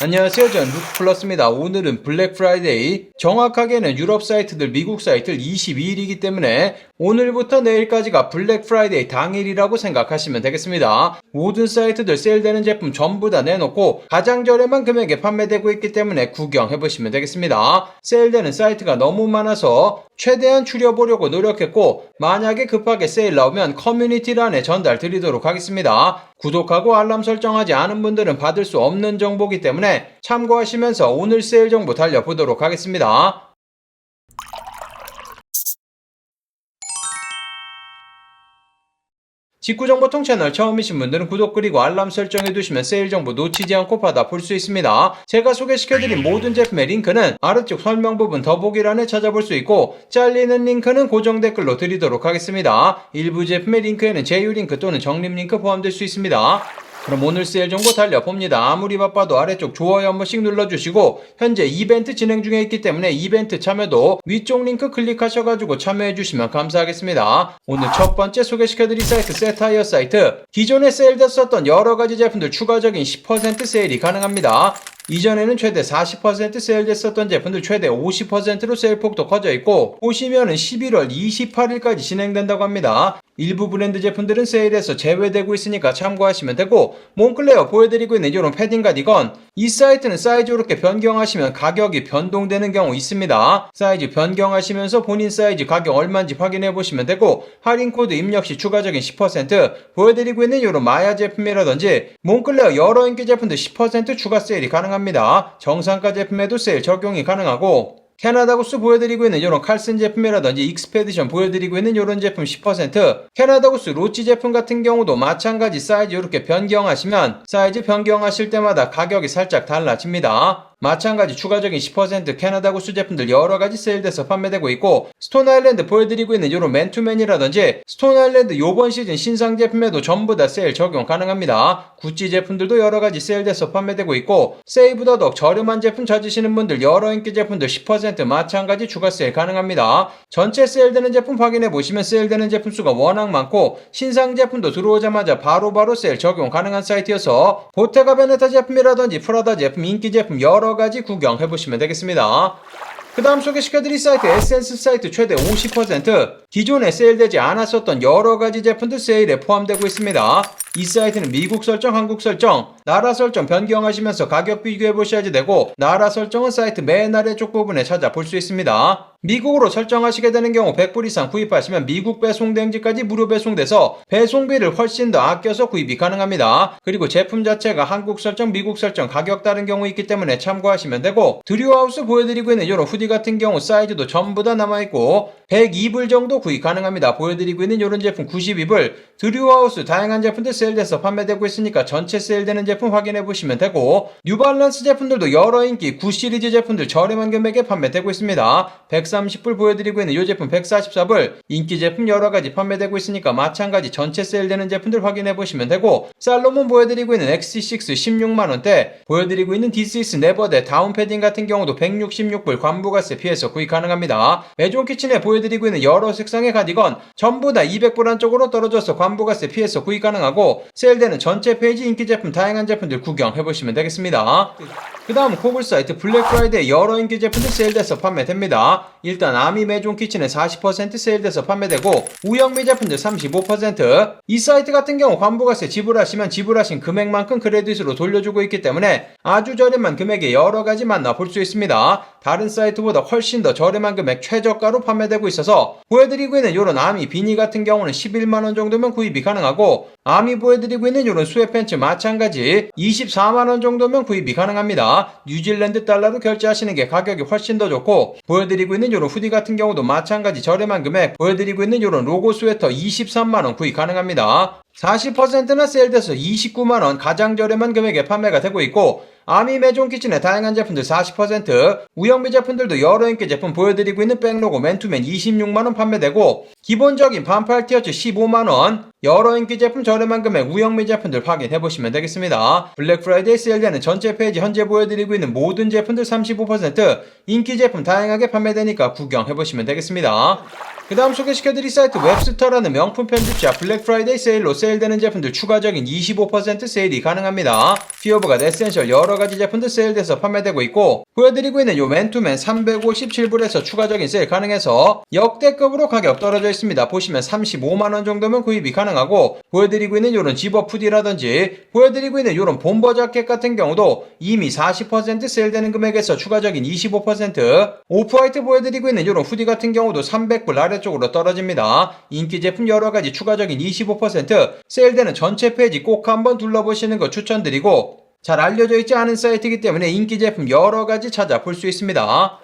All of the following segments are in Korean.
안녕하세요. 저는 루크플러스입니다. 오늘은 블랙 프라이데이, 정확하게는 유럽 사이트들, 미국 사이트들 22일이기 때문에 오늘부터 내일까지가 블랙 프라이데이 당일이라고 생각하시면 되겠습니다. 모든 사이트들 세일되는 제품 전부 다 내놓고 가장 저렴한 금액에 판매되고 있기 때문에 구경해보시면 되겠습니다. 세일되는 사이트가 너무 많아서 최대한 줄여보려고 노력했고 만약에 급하게 세일 나오면 커뮤니티란에 전달 드리도록 하겠습니다. 구독하고 알람 설정하지 않은 분들은 받을 수 없는 정보이기 때문에 참고하시면서 오늘 세일 정보 달려보도록 하겠습니다. 직구정보통 채널 처음이신 분들은 구독 그리고 알람 설정해 두시면 세일 정보 놓치지 않고 받아 볼 수 있습니다. 제가 소개시켜드린 모든 제품의 링크는 아래쪽 설명 부분 더보기란에 찾아볼 수 있고 잘리는 링크는 고정 댓글로 드리도록 하겠습니다. 일부 제품의 링크에는 제휴 링크 또는 적립 링크 포함될 수 있습니다. 그럼 오늘 세일 정보 달려봅니다. 아무리 바빠도 아래쪽 좋아요 한 번씩 눌러주시고 현재 이벤트 진행 중에 있기 때문에 이벤트 참여도 위쪽 링크 클릭하셔가지고 참여해주시면 감사하겠습니다. 오늘 첫 번째 소개시켜드릴 사이트 세타이어 사이트 기존에 세일됐었던 여러가지 제품들 추가적인 10% 세일이 가능합니다. 이전에는 최대 40% 세일됐었던 제품들 최대 50%로 세일폭도 커져 있고 보시면은 11월 28일까지 진행된다고 합니다. 일부 브랜드 제품들은 세일에서 제외되고 있으니까 참고하시면 되고 몽클레어 보여드리고 있는 이런 패딩 가디건 이 사이트는 사이즈 이렇게 변경하시면 가격이 변동되는 경우 있습니다. 사이즈 변경하시면서 본인 사이즈 가격 얼마인지 확인해 보시면 되고 할인 코드 입력 시 추가적인 10% 보여드리고 있는 이런 마야 제품이라든지 몽클레어 여러 인기 제품들 10% 추가 세일이 가능합니다. 정상가 제품에도 세일 적용이 가능하고 캐나다 구스 보여드리고 있는 이런 칼슨 제품이라든지 익스페디션 보여드리고 있는 이런 제품 10% 캐나다 구스 로치 제품 같은 경우도 마찬가지 사이즈 이렇게 변경하시면 사이즈 변경하실 때마다 가격이 살짝 달라집니다. 마찬가지 추가적인 10% 캐나다 구스 제품들 여러가지 세일돼서 판매되고 있고 스톤 아일랜드 보여드리고 있는 이런 맨투맨이라든지 스톤 아일랜드 요번 시즌 신상 제품에도 전부 다 세일 적용 가능합니다. 구찌 제품들도 여러가지 세일돼서 판매되고 있고 세이브 더덕 저렴한 제품 찾으시는 분들 여러 인기 제품들 10% 마찬가지 추가 세일 가능합니다. 전체 세일되는 제품 확인해 보시면 세일되는 제품 수가 워낙 많고 신상 제품도 들어오자마자 바로바로 세일 적용 가능한 사이트여서 보테가 베네타 제품이라든지 프라다 제품 인기 제품 여러 가지 구경해 보시면 되겠습니다. 그 다음 소개시켜드릴 사이트 에센스 사이트 최대 50% 기존에 세일되지 않았었던 여러 가지 제품들 세일에 포함되고 있습니다. 이 사이트는 미국 설정, 한국 설정, 나라 설정 변경하시면서 가격 비교해 보셔야지 되고 나라 설정은 사이트 맨 아래쪽 부분에 찾아볼 수 있습니다. 미국으로 설정하시게 되는 경우 100불 이상 구입하시면 미국 배송 대행지까지 무료 배송돼서 배송비를 훨씬 더 아껴서 구입이 가능합니다. 그리고 제품 자체가 한국 설정, 미국 설정 가격 다른 경우 있기 때문에 참고하시면 되고 드류하우스 보여드리고 있는 이런 후디 같은 경우 사이즈도 전부 다 남아있고 102불 정도 구입 가능합니다. 보여드리고 있는 이런 제품 92불 드류하우스 다양한 제품들 세일돼서 판매되고 있으니까 전체 세일되는 제품 확인해 보시면 되고 뉴발란스 제품들도 여러 인기 9 시리즈 제품들 저렴한 금액에 판매되고 있습니다. 130불 보여드리고 있는 이 제품 144불 인기 제품 여러 가지 판매되고 있으니까 마찬가지 전체 세일되는 제품들 확인해 보시면 되고 살로몬 보여드리고 있는 XC6 16만원대 보여드리고 있는 디스이스 네버대 다운 패딩 같은 경우도 166불 관부가세 피해서 구입 가능합니다. 메종 키친에 보여드리고 있는 여러 색상의 가디건 전부 다 200불 안쪽으로 떨어져서 관부가세 피해서 구입 가능하고 세일되는 전체 페이지 인기 제품 다양한 제품들 구경해 보시면 되겠습니다. 그 다음 코글 사이트 블랙 프라이데이 여러 인기 제품들 세일돼서 판매됩니다. 일단 아미 메종 키친에 40% 세일돼서 판매되고 우영미 제품들 35%이 사이트 같은 경우 관부가세 지불하시면 지불하신 금액만큼 크레딧으로 돌려주고 있기 때문에 아주 저렴한 금액에 여러 가지 만나볼 수 있습니다. 다른 사이트보다 훨씬 더 저렴한 금액 최저가로 판매되고 있어서 보여드리고 있는 이런 아미 비니 같은 경우는 11만원 정도면 구입이 가능하고 아미 보여드리고 있는 이런 스웨팬츠 마찬가지 24만원 정도면 구입이 가능합니다. 뉴질랜드 달러로 결제하시는 게 가격이 훨씬 더 좋고 보여드리고 있는 이런 후디 같은 경우도 마찬가지 저렴한 금액 보여드리고 있는 이런 로고 스웨터 23만원 구입 가능합니다. 40%나 세일돼서 29만원 가장 저렴한 금액에 판매가 되고 있고 아미 메종 키친의 다양한 제품들 40% 우영미 제품들도 여러 인기 제품 보여드리고 있는 백로고 맨투맨 26만원 판매되고 기본적인 반팔 티셔츠 15만원, 여러 인기 제품 저렴한 금액 우영미 제품들 확인해 보시면 되겠습니다. 블랙 프라이데이 세일되는 전체 페이지 현재 보여드리고 있는 모든 제품들 35% 인기 제품 다양하게 판매되니까 구경해 보시면 되겠습니다. 그 다음 소개시켜드릴 사이트 웹스터라는 명품 편집자 블랙 프라이데이 세일로 세일되는 제품들 추가적인 25% 세일이 가능합니다. 피어브가 에센셜 여러가지 제품들 세일돼서 판매되고 있고 보여드리고 있는 요 맨투맨 357불에서 추가적인 세일 가능해서 역대급으로 가격 떨어져 있습니다. 보시면 35만원 정도면 구입이 가능하고 보여드리고 있는 요런 집업 푸디라든지 보여드리고 있는 요런 bomber 자켓 같은 경우도 이미 40% 세일되는 금액에서 추가적인 25% 오프화이트 보여드리고 있는 요런 후디 같은 경우도 300불 아래쪽으로 떨어집니다. 인기 제품 여러가지 추가적인 25% 세일되는 전체 페이지 꼭 한번 둘러보시는 거 추천드리고 잘 알려져 있지 않은 사이트이기 때문에 인기 제품 여러가지 찾아볼 수 있습니다.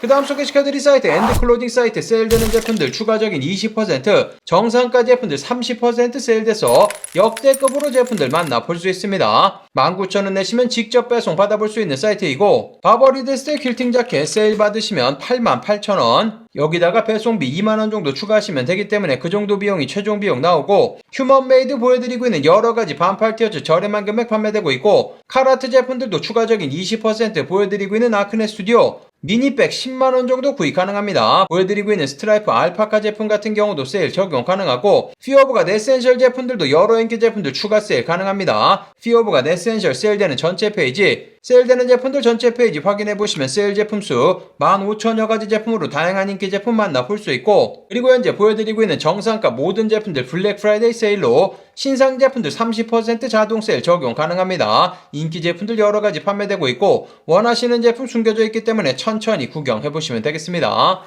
그 다음 소개시켜드릴 사이트 엔드클로징 사이트 세일되는 제품들 추가적인 20% 정상가 제품들 30% 세일돼서 역대급으로 제품들 만나볼 수 있습니다. 19,000원 내시면 직접 배송 받아볼 수 있는 사이트이고 바버리데스의 퀼팅 자켓 세일 받으시면 88,000원. 여기다가 배송비 2만원 정도 추가하시면 되기 때문에 그 정도 비용이 최종 비용 나오고 휴먼메이드 보여드리고 있는 여러가지 반팔 티어츠 저렴한 금액 판매되고 있고 카라트 제품들도 추가적인 20% 보여드리고 있는 아크네 스튜디오 미니백 10만원 정도 구입 가능합니다. 보여드리고 있는 스트라이프 알파카 제품 같은 경우도 세일 적용 가능하고 피어브가 네센셜 제품들도 여러 인기 제품들 추가 세일 가능합니다. 피어브가 네센셜 세일되는 전체 페이지 세일되는 제품들 전체 페이지 확인해 보시면 세일 제품 수 15,000여 가지 제품으로 다양한 인기 제품 만나볼 수 있고 그리고 현재 보여드리고 있는 정상가 모든 제품들 블랙 프라이데이 세일로 신상 제품들 30% 자동 세일 적용 가능합니다. 인기 제품들 여러 가지 판매되고 있고 원하시는 제품 숨겨져 있기 때문에 천천히 구경해 보시면 되겠습니다.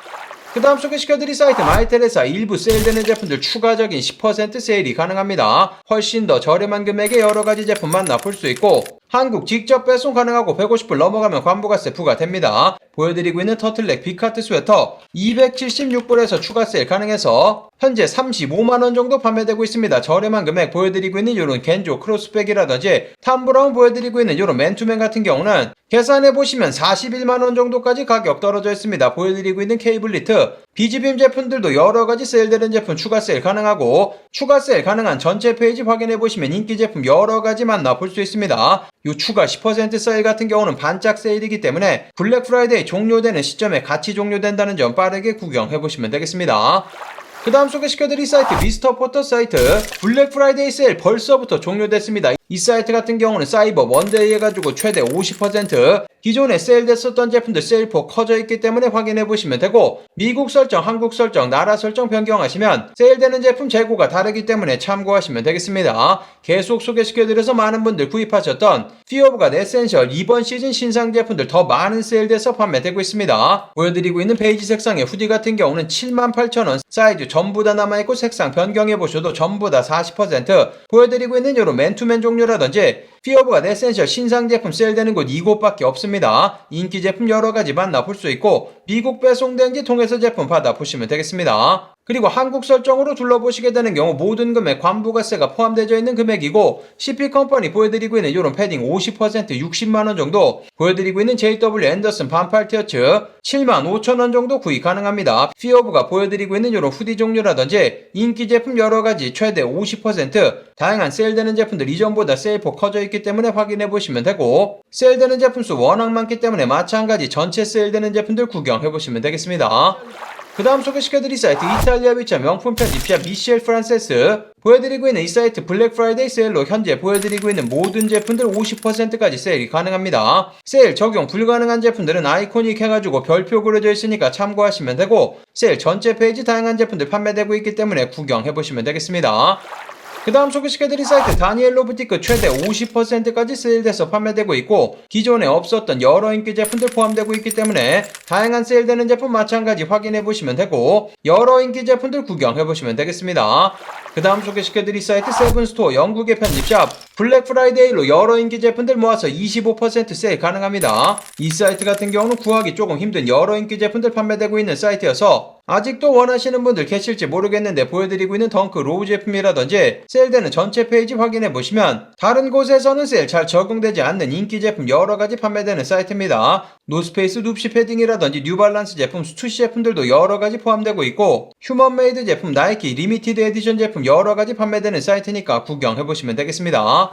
그 다음 소개시켜드릴 사이트 마이텔에서 일부 세일되는 제품들 추가적인 10% 세일이 가능합니다. 훨씬 더 저렴한 금액의 여러가지 제품 만나볼 수 있고 한국 직접 배송 가능하고 150불 넘어가면 관부가세 부과됩니다. 보여드리고 있는 터틀넥 비카트 스웨터 276불에서 추가 세일 가능해서 현재 35만원 정도 판매되고 있습니다. 저렴한 금액 보여드리고 있는 이런 겐조 크로스백이라든지 탐브라운 보여드리고 있는 이런 맨투맨 같은 경우는 계산해보시면 41만원 정도까지 가격 떨어져 있습니다. 보여드리고 있는 케이블리트 비즈빔 제품들도 여러 가지 세일되는 제품 추가 세일 가능하고 추가 세일 가능한 전체 페이지 확인해 보시면 인기 제품 여러 가지 만나볼 수 있습니다. 요 추가 10% 세일 같은 경우는 반짝 세일이기 때문에 블랙 프라이데이 종료되는 시점에 같이 종료된다는 점 빠르게 구경해 보시면 되겠습니다. 그 다음 소개시켜드릴 사이트 미스터 포터 사이트 블랙 프라이데이 세일 벌써부터 종료됐습니다. 이 사이트 같은 경우는 사이버 먼데이 해가지고 최대 50% 기존에 세일됐었던 제품들 세일폭 커져 있기 때문에 확인해 보시면 되고 미국 설정, 한국 설정, 나라 설정 변경하시면 세일되는 제품 재고가 다르기 때문에 참고하시면 되겠습니다. 계속 소개시켜드려서 많은 분들 구입하셨던 피어브가 에센셜 이번 시즌 신상 제품들 더 많은 세일돼서 판매되고 있습니다. 보여드리고 있는 베이지 색상의 후디 같은 경우는 78,000원 사이즈 전부 다 남아있고 색상 변경해 보셔도 전부 다 40% 보여드리고 있는 이런 맨투맨 종류 라든지 피어브가 에센셜 신상 제품 세일되는 곳 이곳밖에 없습니다. 인기 제품 여러 가지 만나볼 수 있고 미국 배송된지 통해서 제품 받아보시면 되겠습니다. 그리고 한국 설정으로 둘러보시게 되는 경우 모든 금액 관부가세가 포함되어 있는 금액이고 CP 컴퍼니 보여드리고 있는 이런 패딩 50% 60만원 정도 보여드리고 있는 JW 앤더슨 반팔 티어츠 7만 5천원 정도 구입 가능합니다. 피어브가 보여드리고 있는 이런 후디 종류라든지 인기 제품 여러가지 최대 50% 다양한 세일되는 제품들 이전보다 세일폭 커져 있기 때문에 확인해 보시면 되고 세일되는 제품 수 워낙 많기 때문에 마찬가지 전체 세일되는 제품들 구경해 보시면 되겠습니다. 그 다음 소개시켜드릴 사이트 이탈리아 비차 명품 편집자 미셸 프란세스 보여드리고 있는 이 사이트 블랙 프라이데이 세일로 현재 보여드리고 있는 모든 제품들 50%까지 세일이 가능합니다. 세일 적용 불가능한 제품들은 아이코닉 해가지고 별표 그려져 있으니까 참고하시면 되고 세일 전체 페이지 다양한 제품들 판매되고 있기 때문에 구경해보시면 되겠습니다. 그 다음 소개시켜드릴 사이트 다니엘로 부티크 최대 50%까지 세일돼서 판매되고 있고 기존에 없었던 여러 인기 제품들 포함되고 있기 때문에 다양한 세일되는 제품 마찬가지 확인해 보시면 되고 여러 인기 제품들 구경해 보시면 되겠습니다. 그 다음 소개시켜드릴 사이트 세븐스토어 영국의 편집샵 블랙 프라이데이로 여러 인기 제품들 모아서 25% 세일 가능합니다. 이 사이트 같은 경우는 구하기 조금 힘든 여러 인기 제품들 판매되고 있는 사이트여서 아직도 원하시는 분들 계실지 모르겠는데 보여드리고 있는 덩크 로우 제품이라든지 세일되는 전체 페이지 확인해 보시면 다른 곳에서는 세일 잘 적용되지 않는 인기 제품 여러 가지 판매되는 사이트입니다. 노스페이스 눕시 패딩이라든지 뉴발란스 제품, 스투시 제품들도 여러 가지 포함되고 있고 휴먼메이드 제품, 나이키 리미티드 에디션 제품 여러 가지 판매되는 사이트니까 구경해 보시면 되겠습니다.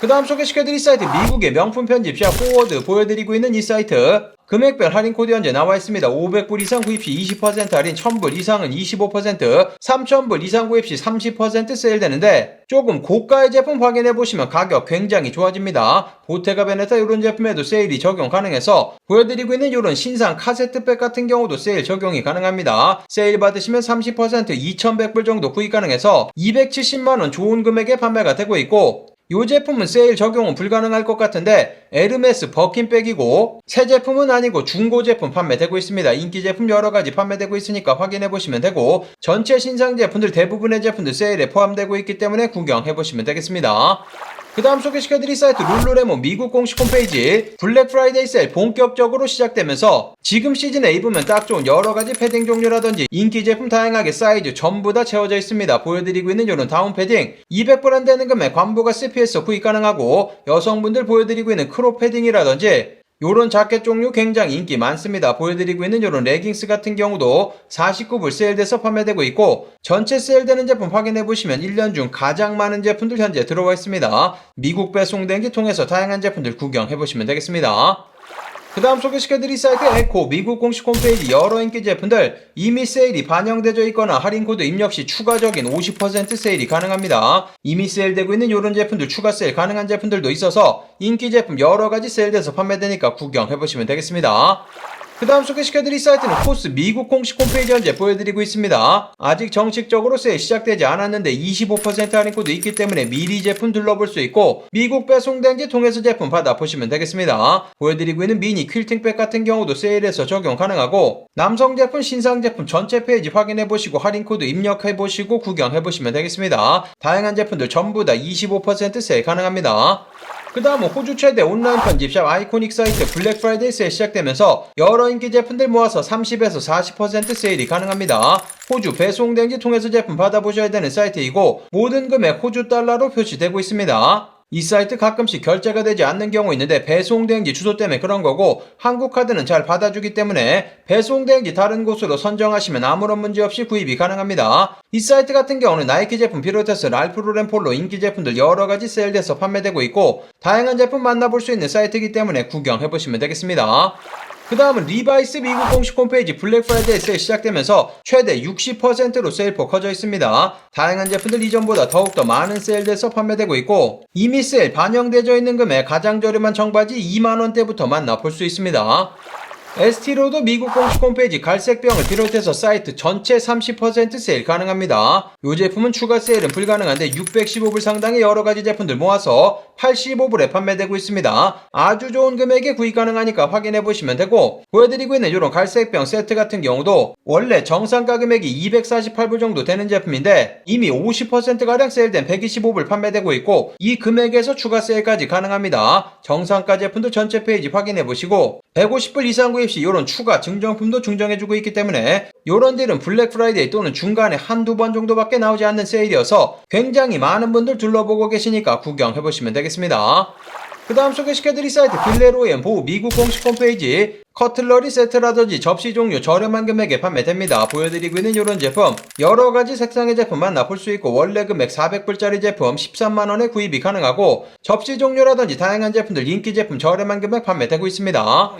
그 다음 소개시켜드릴 사이트 미국의 명품 편집샵 포워드 보여드리고 있는 이 사이트 금액별 할인 코드 현재 나와 있습니다. 500불 이상 구입 시 20% 할인, 1000불 이상은 25%, 3000불 이상 구입 시 30% 세일되는데 조금 고가의 제품 확인해 보시면 가격 굉장히 좋아집니다. 보테가 베네타 이런 제품에도 세일이 적용 가능해서 보여드리고 있는 이런 신상 카세트백 같은 경우도 세일 적용이 가능합니다. 세일 받으시면 30% 2100불 정도 구입 가능해서 270만원 좋은 금액에 판매가 되고 있고 이 제품은 세일 적용은 불가능할 것 같은데 에르메스 버킨백이고 새 제품은 아니고 중고 제품 판매되고 있습니다. 인기 제품 여러 가지 판매되고 있으니까 확인해 보시면 되고 전체 신상 제품들 대부분의 제품들 세일에 포함되고 있기 때문에 구경해 보시면 되겠습니다. 그 다음 소개시켜드릴 사이트 룰루레몬 미국 공식 홈페이지 블랙 프라이데이 세일 본격적으로 시작되면서 지금 시즌에 입으면 딱 좋은 여러가지 패딩 종류라든지 인기 제품 다양하게 사이즈 전부 다 채워져 있습니다. 보여드리고 있는 이런 다운 패딩 200불 안 되는 금액 관부가 CPS 구입 가능하고 여성분들 보여드리고 있는 크롭 패딩이라든지 요런 자켓 종류 굉장히 인기 많습니다. 보여드리고 있는 요런 레깅스 같은 경우도 49불 세일돼서 판매되고 있고 전체 세일되는 제품 확인해 보시면 1년 중 가장 많은 제품들 현재 들어와 있습니다. 미국 배송 den기 통해서 다양한 제품들 구경해 보시면 되겠습니다. 그 다음 소개시켜드릴 사이트 에코 미국 공식 홈페이지 여러 인기 제품들 이미 세일이 반영되어 있거나 할인 코드 입력 시 추가적인 50% 세일이 가능합니다. 이미 세일되고 있는 이런 제품들 추가 세일 가능한 제품들도 있어서 인기 제품 여러 가지 세일돼서 판매되니까 구경해보시면 되겠습니다. 그 다음 소개시켜드릴 사이트는 코스 미국 공식 홈페이지 현재 보여드리고 있습니다. 아직 정식적으로 세일 시작되지 않았는데 25% 할인 코드 있기 때문에 미리 제품 둘러볼 수 있고 미국 배송된지 통해서 제품 받아보시면 되겠습니다. 보여드리고 있는 미니 퀼팅백 같은 경우도 세일해서 적용 가능하고 남성 제품, 신상 제품 전체 페이지 확인해보시고 할인 코드 입력해보시고 구경해보시면 되겠습니다. 다양한 제품들 전부 다 25% 세일 가능합니다. 그 다음은 호주 최대 온라인 편집샵 아이코닉 사이트 블랙 프라이데이 세일 시작되면서 여러 인기 제품들 모아서 30에서 40% 세일이 가능합니다. 호주 배송 den지 통해서 제품 받아보셔야 되는 사이트이고 모든 금액 호주 달러로 표시되고 있습니다. 이 사이트 가끔씩 결제가 되지 않는 경우 있는데 배송대행지 주소 때문에 그런 거고 한국 카드는 잘 받아주기 때문에 배송대행지 다른 곳으로 선정하시면 아무런 문제 없이 구입이 가능합니다. 이 사이트 같은 경우는 나이키 제품 비롯해서 랄프 로렌 폴로 인기 제품들 여러 가지 세일돼서 판매되고 있고 다양한 제품 만나볼 수 있는 사이트이기 때문에 구경해보시면 되겠습니다. 그 다음은 리바이스 미국 공식 홈페이지 블랙 프라이데이 세일 시작되면서 최대 60%로 세일폭 커져 있습니다. 다양한 제품들 이전보다 더욱더 많은 세일돼서 판매되고 있고 이미 세일 반영되어 있는 금액 가장 저렴한 청바지 2만원대부터 만나볼 수 있습니다. ST로도 미국 공식 홈페이지 갈색병을 비롯해서 사이트 전체 30% 세일 가능합니다. 이 제품은 추가 세일은 불가능한데 615불 상당의 여러가지 제품들 모아서 85불에 판매되고 있습니다. 아주 좋은 금액에 구입 가능하니까 확인해 보시면 되고 보여드리고 있는 이런 갈색병 세트 같은 경우도 원래 정상가 금액이 248불 정도 되는 제품인데 이미 50%가량 세일된 125불 판매되고 있고 이 금액에서 추가 세일까지 가능합니다. 정상가 제품도 전체 페이지 확인해 보시고 150불 이상 구입 시 이런 추가 증정품도 증정해주고 있기 때문에 이런 딜은 블랙 프라이데이 또는 중간에 한두 번 정도밖에 나오지 않는 세일이어서 굉장히 많은 분들 둘러보고 계시니까 구경해보시면 되겠습니다. 그 다음 소개시켜드릴 사이트 빌레로엔 보 미국 공식 홈페이지 커틀러리 세트라든지 접시 종류 저렴한 금액에 판매됩니다. 보여드리고 있는 이런 제품 여러가지 색상의 제품 만나볼 수 있고 원래 금액 400불짜리 제품 13만원에 구입이 가능하고 접시 종류라든지 다양한 제품들 인기 제품 저렴한 금액 판매되고 있습니다.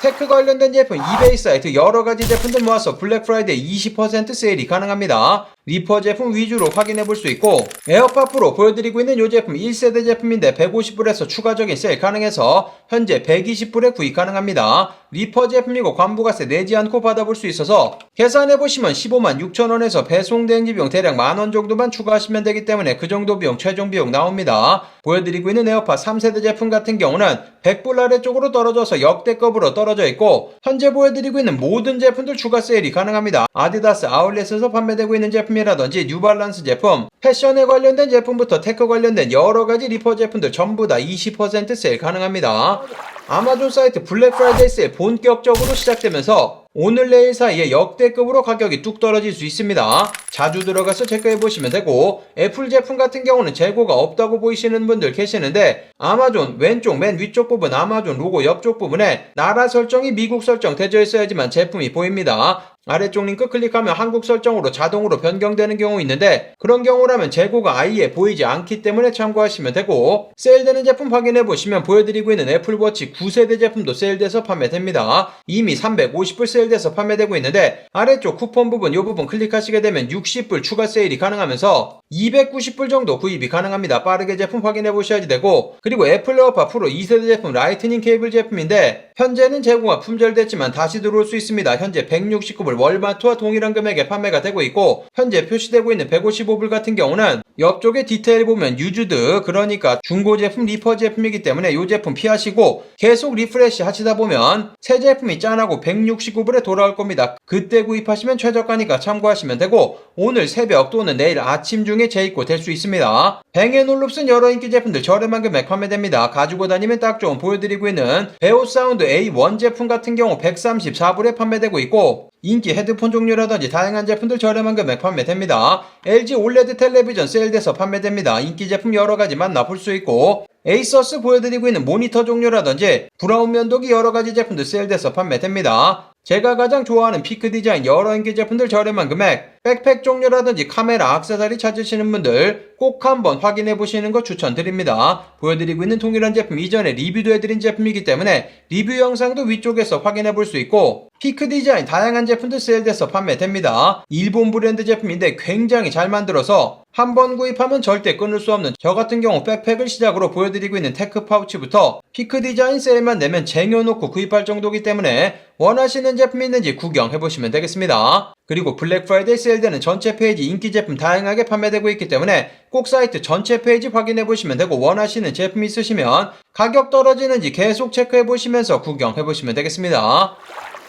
테크 관련된 제품 이베이 사이트 여러 가지 제품들 모아서 블랙 프라이데이 20% 세일이 가능합니다. 리퍼 제품 위주로 확인해 볼 수 있고 에어팟 프로 보여드리고 있는 이 제품 1세대 제품인데 150불에서 추가적인 세일 가능해서 현재 120불에 구입 가능합니다. 리퍼 제품이고 관부가세 내지 않고 받아볼 수 있어서 계산해보시면 15만 6천원에서 배송 대행지 비용 대략 만원 정도만 추가하시면 되기 때문에 그 정도 비용 최종 비용 나옵니다. 보여드리고 있는 에어팟 3세대 제품 같은 경우는 100불 아래쪽으로 떨어져서 역대급으로 떨어져 있고 현재 보여드리고 있는 모든 제품들 추가 세일이 가능합니다. 아디다스 아울렛에서 판매되고 있는 제품이라든지 뉴발란스 제품, 패션에 관련된 제품부터 테크 관련된 여러 가지 리퍼 제품들 전부 다 20% 세일 가능합니다. 아마존 사이트 블랙 프라이데이 세일 본격적으로 시작되면서 오늘 내일 사이에 역대급으로 가격이 뚝 떨어질 수 있습니다. 자주 들어가서 체크해 보시면 되고 애플 제품 같은 경우는 재고가 없다고 보이시는 분들 계시는데 아마존 왼쪽 맨 위쪽 부분 아마존 로고 옆쪽 부분에 나라 설정이 미국 설정 되어 있어야지만 제품이 보입니다. 아래쪽 링크 클릭하면 한국 설정으로 자동으로 변경되는 경우 있는데 그런 경우라면 재고가 아예 보이지 않기 때문에 참고하시면 되고 세일되는 제품 확인해 보시면 보여드리고 있는 애플워치 9세대 제품도 세일돼서 판매됩니다. 이미 350불 세일돼서 판매되고 있는데 아래쪽 쿠폰 부분 이 부분 클릭하시게 되면 60불 추가 세일이 가능하면서 290불 정도 구입이 가능합니다. 빠르게 제품 확인해 보셔야지 되고 그리고 애플 에어팟 프로 2세대 제품 라이트닝 케이블 제품인데 현재는 재고가 품절됐지만 다시 들어올 수 있습니다. 현재 169불 월마트와 동일한 금액에 판매가 되고 있고 현재 표시되고 있는 155불 같은 경우는 옆쪽에 디테일 보면 유즈드 그러니까 중고 제품 리퍼 제품이기 때문에 이 제품 피하시고 계속 리프레시 하시다 보면 새 제품이 짠하고 169불에 돌아올 겁니다. 그때 구입하시면 최저가니까 참고하시면 되고 오늘 새벽 또는 내일 아침 중에 재입고 될 수 있습니다. 뱅앤올룹슨 여러 인기 제품들 저렴한 금액 판매됩니다. 가지고 다니면 딱 좋은 보여드리고 있는 베오 사운드 A1 제품 같은 경우 134불에 판매되고 있고 인기 헤드폰 종류라든지 다양한 제품들 저렴한 금액 판매됩니다. LG OLED 텔레비전 세일돼서 판매됩니다. 인기 제품 여러 가지 만나볼 수 있고 에이서스 보여드리고 있는 모니터 종류라든지 브라운 면도기 여러 가지 제품들 세일돼서 판매됩니다. 제가 가장 좋아하는 피크 디자인 여러 인기 제품들 저렴한 금액, 백팩 종류라든지 카메라 액세서리 찾으시는 분들 꼭 한번 확인해 보시는 거 추천드립니다. 보여드리고 있는 동일한 제품 이전에 리뷰도 해드린 제품이기 때문에 리뷰 영상도 위쪽에서 확인해 볼 수 있고 피크 디자인 다양한 제품들 세일돼서 판매됩니다. 일본 브랜드 제품인데 굉장히 잘 만들어서 한 번 구입하면 절대 끊을 수 없는 저 같은 경우 백팩을 시작으로 보여드리고 있는 테크 파우치부터 피크 디자인 세일만 내면 쟁여놓고 구입할 정도기 때문에 원하시는 제품 있는지 구경해 보시면 되겠습니다. 그리고 블랙 프라이데이 세일되는 전체 페이지 인기 제품 다양하게 판매되고 있기 때문에 꼭 사이트 전체 페이지 확인해 보시면 되고 원하시는 제품 있으시면 가격 떨어지는지 계속 체크해 보시면서 구경해 보시면 되겠습니다.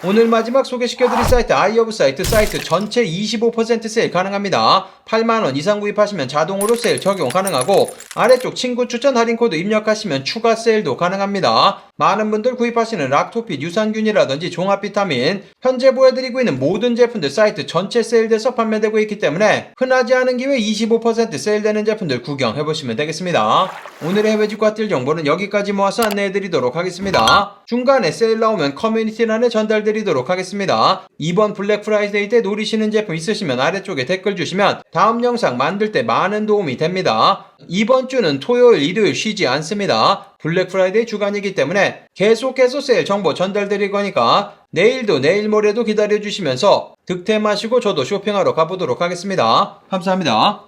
오늘 마지막 소개시켜드릴 사이트 아이오브 사이트 사이트 전체 25% 세일 가능합니다. 8만원 이상 구입하시면 자동으로 세일 적용 가능하고 아래쪽 친구 추천 할인 코드 입력하시면 추가 세일도 가능합니다. 많은 분들 구입하시는 락토핏 유산균이라든지 종합 비타민 현재 보여드리고 있는 모든 제품들 사이트 전체 세일돼서 판매되고 있기 때문에 흔하지 않은 기회 25% 세일되는 제품들 구경해보시면 되겠습니다. 오늘의 해외 직과 뛸 정보는 여기까지 모아서 안내해드리도록 하겠습니다. 중간에 세일 나오면 커뮤니티란에 전달드리도록 하겠습니다. 이번 블랙 프라이데이 때 노리시는 제품 있으시면 아래쪽에 댓글 주시면 다음 영상 만들 때 많은 도움이 됩니다. 이번 주는 토요일, 일요일 쉬지 않습니다. 블랙 프라이데이 주간이기 때문에 계속해서 세일 정보 전달드릴 거니까 내일도 내일 모레도 기다려주시면서 득템하시고 저도 쇼핑하러 가보도록 하겠습니다. 감사합니다.